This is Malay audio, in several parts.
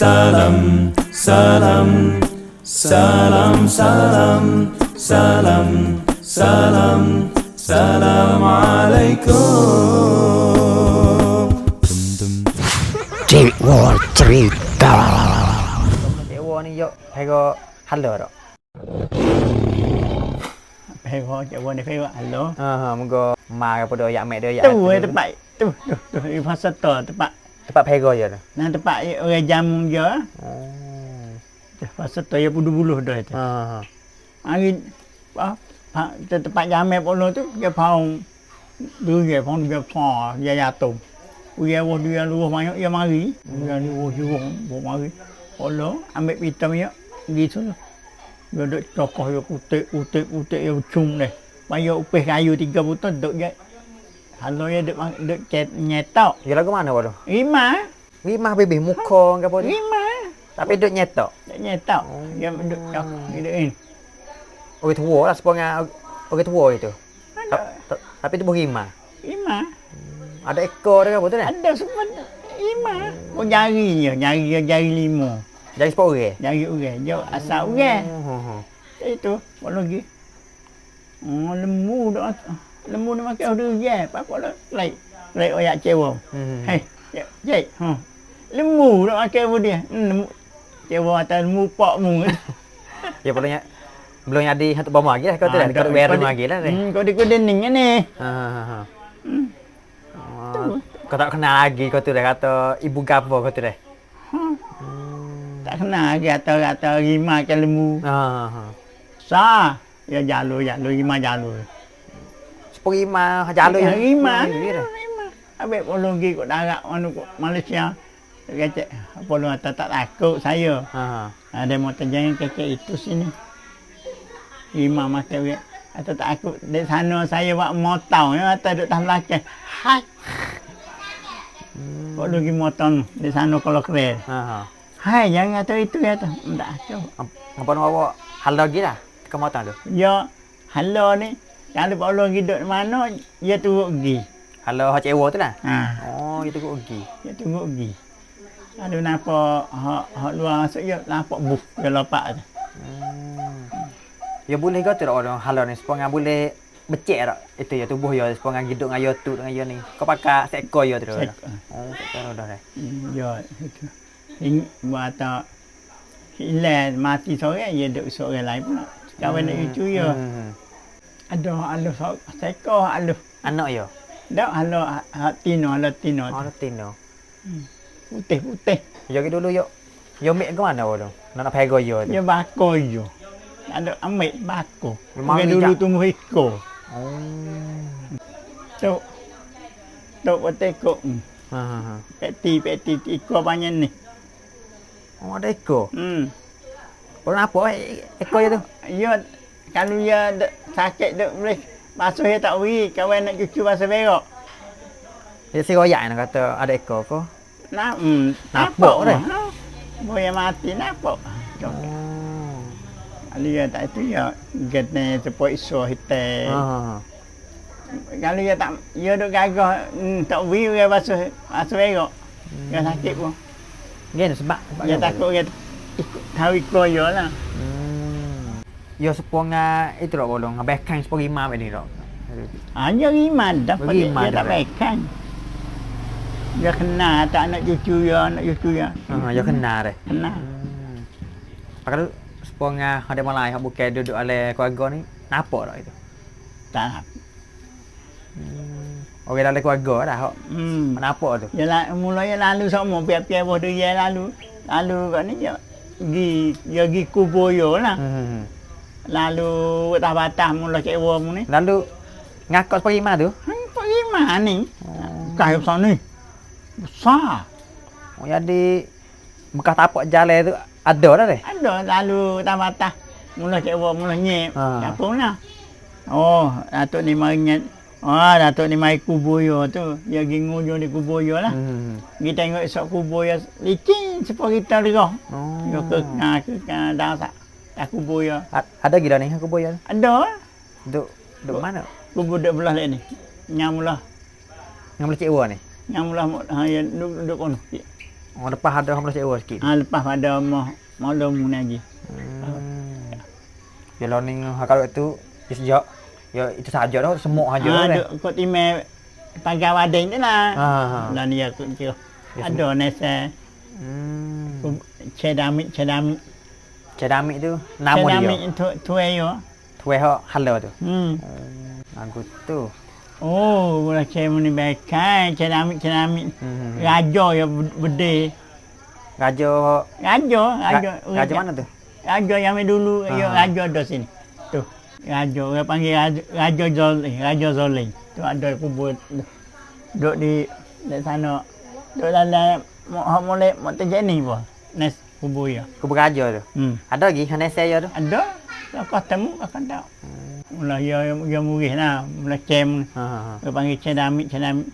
salam salam salam salam salam salam salam alaikum Cik War cerita. Cik War ni yok hero halo tak? Hero cik Wan ni hero halo. Ha ha moga ma pada yak mek dia yak. Tu eh tempat tu tu tu di pasar tu tempat tempat hero je tu. nah tempat orang jamu je. Oh. Tu pasar tu ya bulu-bulu dah tu. Ha ha. Hari ah pa, tempat jamu polo tu dia dulu dia paung dia pa dia jatuh. Dia wah dia luah banyak dia mari. Dia ni wah dia wah mari. Polo ambil pitam ya gitu lah. Dia duduk tokoh dia kutik kutik kutik dia cung deh. Bayar upih kayu tiga butut duduk je. Kalau dia duduk duduk cet nyetok. Ya lagu mana bodoh? Rima, Rimah bebeh muka ke apa ni? rima. Tapi duk nyetok. Tak nyetok. Dia duduk tok dia ni. Orang tua lah sepanjang orang tua itu. Ada Tapi tu bukan rimah. rima. Ada ekor dia apa tu ni? Ada semua rima. Kau jari je, jari jari lima. Jadi sepuluh orang. Jari orang. Dia asal orang. Oh, oh, Itu, apa lagi? Oh, dah. Lembu ni makan udah je. Apa lah? Lain. Lain oyak cewa. Hmm. Hei, cek. Ha. Lembu dah makan apa dia? Hmm, lembu. Cewa atas lembu pak mu. Ya perlunya belum jadi satu bama lagi lah kau tu dah. Kau wear lagi lah ni. Hmm, kau di kudening ni. Ha ha ha. Oh, Kau tak kenal lagi kau tu dah kata ibu gapo kau tu dah. Ha. Tak kenal lagi kata-kata rima ke lembu. Ha ha ha. Sa. Ya jalur, jalur, rima jalur. Sepuluh lima jalur Ya, rima. Ya, Rima. Habis polong pergi kat darat mana kat Malaysia. Dia kata, polong kata tak takut saya. Ha ha. Ada motor jangan kecek itu sini. Rima makan dia. Atau tak takut di sana saya buat motor ya atau duduk dalam belakang. Hai. Kau pergi motor di sana kalau keren. Ha ha. Hai jangan kata itu ya tu. Tak tahu. Apa nak bawa hal lagi lah ke motor tu? Ya, halo ni. Kalau Pak Long hidup di mana, dia turut pergi. Halo hak cewa tu lah. Ha, Oh, itu kau pergi. dia turut pergi. Kalau nampak hak, hak luar masuk, dia nampak buk, dia lopak tu. Ya boleh tu tak orang halo ni sepengah boleh becek tak? Itu ya tubuh ya sepengah hidup dengan ya tu dengan ya ni. Kau pakai seekor ya tu. Seekor. Oh, seekor dah dah. Hmm, Ya, itu. Ini buat tak hilang mati seorang, dia duduk seorang lain pula. Kawan nak cucu ya. Hmm. Ada alu sekor alu. Anak ya. Dak halo hak tino, halo tino. Oh, Tino. Putih-putih. Ya ke dulu yuk. Yo mik ke mana tu? Nak nak pego yo tu. Dia bakar je. Ada. Memang Bukan ni dulu tumbuh ikut. Oh. Tok. Tok petekuk. Ha ha ha. Peti peti ikut banyak ni. Oh, ada ekor. Hmm. Orang apa eh, ekor je tu? Ya kalau dia dek, sakit dek boleh basuh dia tak beri kawan nak cucu basuh berak. Dia si royak nak kata ada ekor ke? Nak hmm, Nampak dah. Ha. Boleh mati nampak. Oh. Kalau dia tak itu ya getne sepoi iso hitam. ha. Kalau dia tak dia duk gagah hmm, tak beri dia basuh basuh berak. Dia sakit pun. Gini sebab sebab Dia takut dia ikut tahu ikut dia lah. Hmm. Yo seponga itu tak bolong. Habis kan sepuluh lima ni tak. Hanya riman dapat dia, dia tak dah. baikkan. Dia kenal tak anak cucu dia, anak cucu dia. Ha, yo kenal deh. Kenal. Hmm. Kalau seponga ada malai hak bukan duduk oleh keluarga ni, nampak tak itu? Tak. Orang dalam keluarga dah hak. Hmm. Nampak tu. Dia la, mula dia lalu sama piap-piap bawah dia lalu. Lalu kat ni dia pergi dia pergi kubur dia lah. Hmm. Lalu atas batas mula cewa mu ni. Lalu ngakak sepuluh lima tu? Hmm, pergi mana ni? Kaya besar ni. Besar. Oh, jadi bekas tapak jalan tu ada dah deh. Ada lalu atas batas. Mula cewa mula nyep. Ha. Tak pun lah. Oh, Datuk ni mari nyet. Ah, Datuk ni mari kubur dia tu. Dia pergi ngunjung di kubur dia lah. Hmm. Kita tengok esok kubur dia licin seperti kita derah. Oh. Dia ke ha, ke ke dah tak. Kubur dia. A- Ada lagi dah ni aku boya. Ada lah. Duk duk mana? Kubur dek belah ni. Mula. Yang boleh cikgu ni. Yang mula ha, ya, duduk duduk kono. Oh, lepas ada hamba sewa sikit. Ha, lepas pada mau mau lomu lagi. Hmm. Ya learning kalau itu sejak ya itu saja dah semua saja Ha, dah. duk kot timai pagar wading tu lah. Ha, ha. Dan dia aku kira. Ya, Ada nesa Hmm. cedamik cedamik. Cedamik tu nama Cedamik dia. tu tu ayo. Tuai hak halo tu. Hmm. Aku tu. Oh, boleh cek muni bekai cedamik cedamik. Hmm. Raja ya bede. Raja Raja, raja. Ra- Raja mana tu? Raja yang dulu, Ha. ya raja ada sini. Tu. Raja, orang panggil raja, raja Zoling, Raja Zoling. Tu ada kubur duduk di di sana. Duduk dalam mau mulai mau terjadi apa? Nes kubur ya. Kubur raja tu. Hmm. Ada lagi kan saya tu. Ada. Kau temu akan tahu. Mula ya ya murih lah, mula cem. Ha ha. Dia panggil cedamik, cedamik.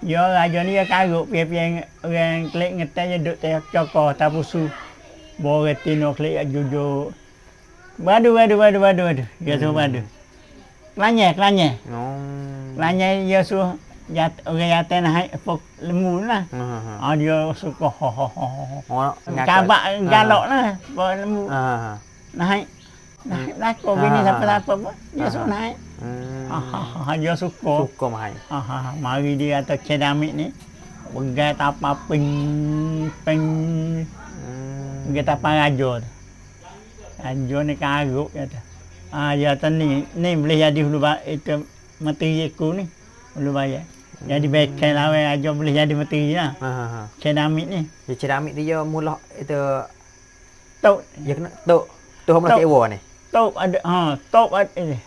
Ya raja ni dia karuk pian-pian orang klik ngetai je duduk tengok cokor tapusu. Bawa retino klik jujur. Badu, badu, badu, badu, badu. Dia suruh badu. Kelanya, kelanya. Oh. Kelanya dia suruh jat, orang jatuh naik pok lembu lah. Ha ha. ha. Ah, dia suka ho ho ho. Kabak galak lah. Pok lembu. Ha ha. ha. Naik. Naik belakang bini Ah. siapa-siapa pun. Dia suruh naik. Hmm. Ah, ah, dia suka. Suka mahal. Ah, mari dia kata cedamik ni. Pegai tapa peng peng Hmm. pegai tapa raja tu. Raja ni karuk kata. Ah dia kata ni ni boleh jadi hulu itu materi aku ni. Hulu bayar. Jadi bekai lawan raja boleh jadi materi lah. Ha ha ha. Cedamik ni. Dia ceramik dia mula itu Tok dia kena tok tu hamba Tok. sewa ni. tok ada ha tok ada ini.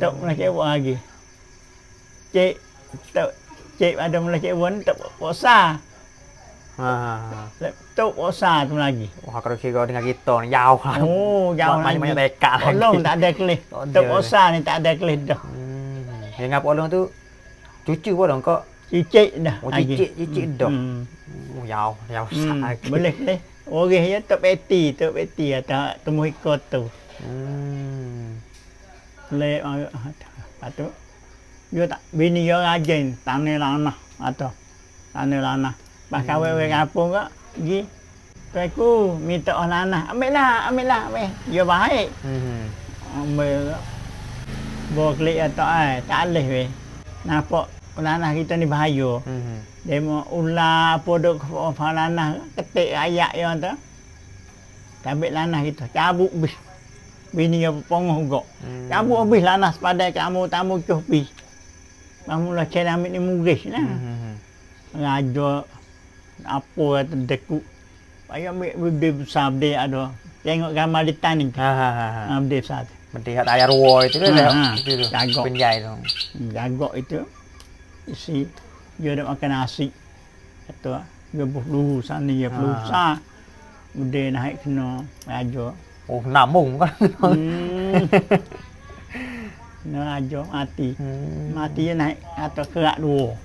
Tok mula cewa lagi. Cik tok cik ada mula cewa ni tok posa. Ha ha. ha. Tok posa tu lagi. Wah kalau kira dengan kita ni jauh lah. Oh, jauh Buat banyak-banyak dekat lagi. Tolong tak ada. Tak ada. Tok Osa ni tak ada kelis dah. Hmm. Ngapa orang tu cucu pun dong kok. Cicit dah. Oh, lagi. cicit- cicit dah. Hmm. Oh, jauh, jauh Hmm. sakit. Boleh kelis. Orang ya tok peti, tok peti atau temu ikut tu. Hmm. Le atau dia tak bini dia rajin tanah lanah atau tanah lanah. Pas kawin orang kampung kak, pergi Tuanku minta orang lanah. Ambil lah, ambil lah. Ambil. Dia baik. Hmm. Ambil bawa klik atau ai tak boleh weh. Nampak lanah kita ni bahaya. Hmm. Dia mau ular apa duk apa lanah ketik ayak yang tu. Cabik lanah kita, cabut bis. Bini dia pongoh juga. Hmm. Cabut habis lanah sepadan kamu tamu cuh bis. Kamu ambil ni muris lah. Hmm. Raja apa kata deku. Payah ambil bebe besar dia ada. Tengok gambar di tani. Ha ha ha. ha. Ha, bebe besar tu. Mesti kat ayah ruwa itu tu. Jagok. Penjai tu. Jagok itu isi dia ada makan nasi atau dia dulu sana dia besar dia naik kena raja Oh, namung kan. hmm. kena raja mati Hmm. mati dia naik atau kerak dua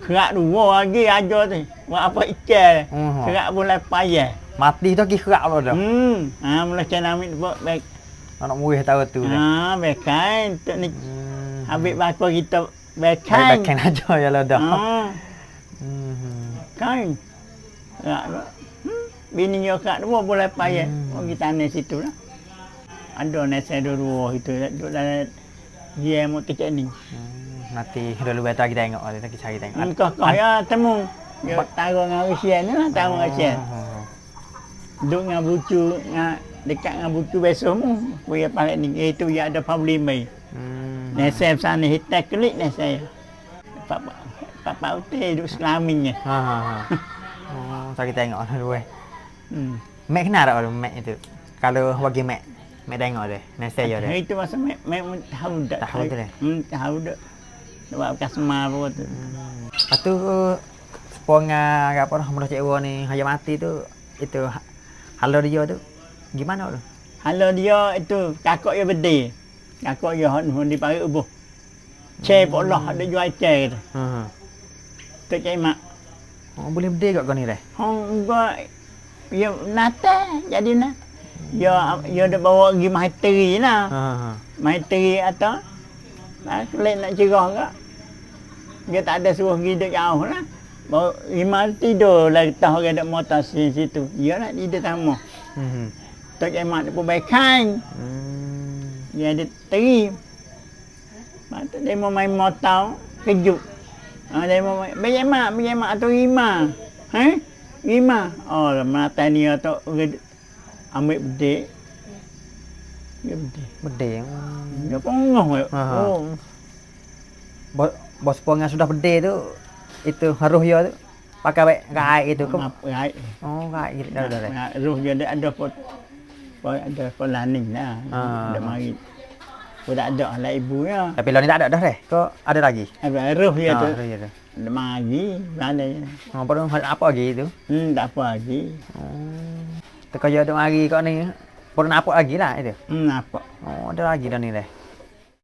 kerak dua lagi raja tu buat apa ikan Hmm. kerak boleh payah Mati tu lagi kerak lo dah. hmm ha mula cina ambil baik Anak murid tahu tu dah. ha baik kan tu ni Hmm. habis bakal kita baik Kan. kan Baik aja ya lah dah. ha Hmm. Kan. Ya, hmm, bini dia kat dua boleh payah. Hmm. Oh kita ni situ lah. Ada nasi dua itu duduk dalam dia mau kecek ni. Hmm. Nanti dulu betul lagi tengok, nanti cari tengok. Engkau kau ya temu. Dia taruh dengan usia ni lah, taruh dengan usia. Hmm. Duduk dengan bucu, dengan dekat dengan bucu besok mu. Boleh paling ni. Itu ya ada Pabli Mei. Hmm. Nasi sana hitam kelik nasi. Papa Papa Uti duduk selaminya. Ha ha ha. Oh, cari tengok dulu eh. Hmm. Mek kenal tak kalau Mek itu? Kalau bagi Mek, Mek tengok deh. Nasi aja deh. Itu masa mek mek tahu dak. Tahu tu deh. Hmm, tahu dak. Sebab bekas semar apa tu. Lepas tu seponga apa dah mudah cik ni hanya mati tu itu ha- halo dia tu gimana tu? Halo dia itu kakak dia berde. Kakak dia hon hon di pari ubuh. Cek hmm. Allah ada jual cek tu. Ha. Tu cek mak. Oh, boleh berdeh kat kau ni deh. Hong gua ya nata jadi na. Ya ya dah bawa pergi maiteri lah. Ha ha. Maiteri atau Nah, kelik nak cerah ke? Dia tak ada suruh pergi duduk jauh lah. Baru Iman tidur lagi tahu ada motor sini situ. Dia nak tidur sama. Hmm. Tok Iman pun baikkan. Hmm. Dia ada teri. Patut dia mau main motor, kejut. Ha, dia mau main, bayar mak, bayar mak atau Ima. Ha? Ima. Oh, mata ni atau ambil bedik. Dia bedik. Hmm. Dia pengoh. Oh. Bos bos puanga sudah bede tu itu haruh dia tu pakai baik gai itu ke. Right? Oh, gai gitu dah dah. dah. Roh dia ada ada pot, pot ada pelaning lah. Ah. Ada mari. Pun tak ada lah ibunya. Tapi lo ni tak ada dah deh. Kau ada lagi? Ada roh dia Ah, tu. ada, ada. Ada mari. Mana je. Oh, perlu apa lagi tu? Hmm, tak apa lagi. Oh. Teka je ada mari kau ni. Perlu nak apa lagi lah itu. Hmm, apa? Oh, ada lagi dah ni deh.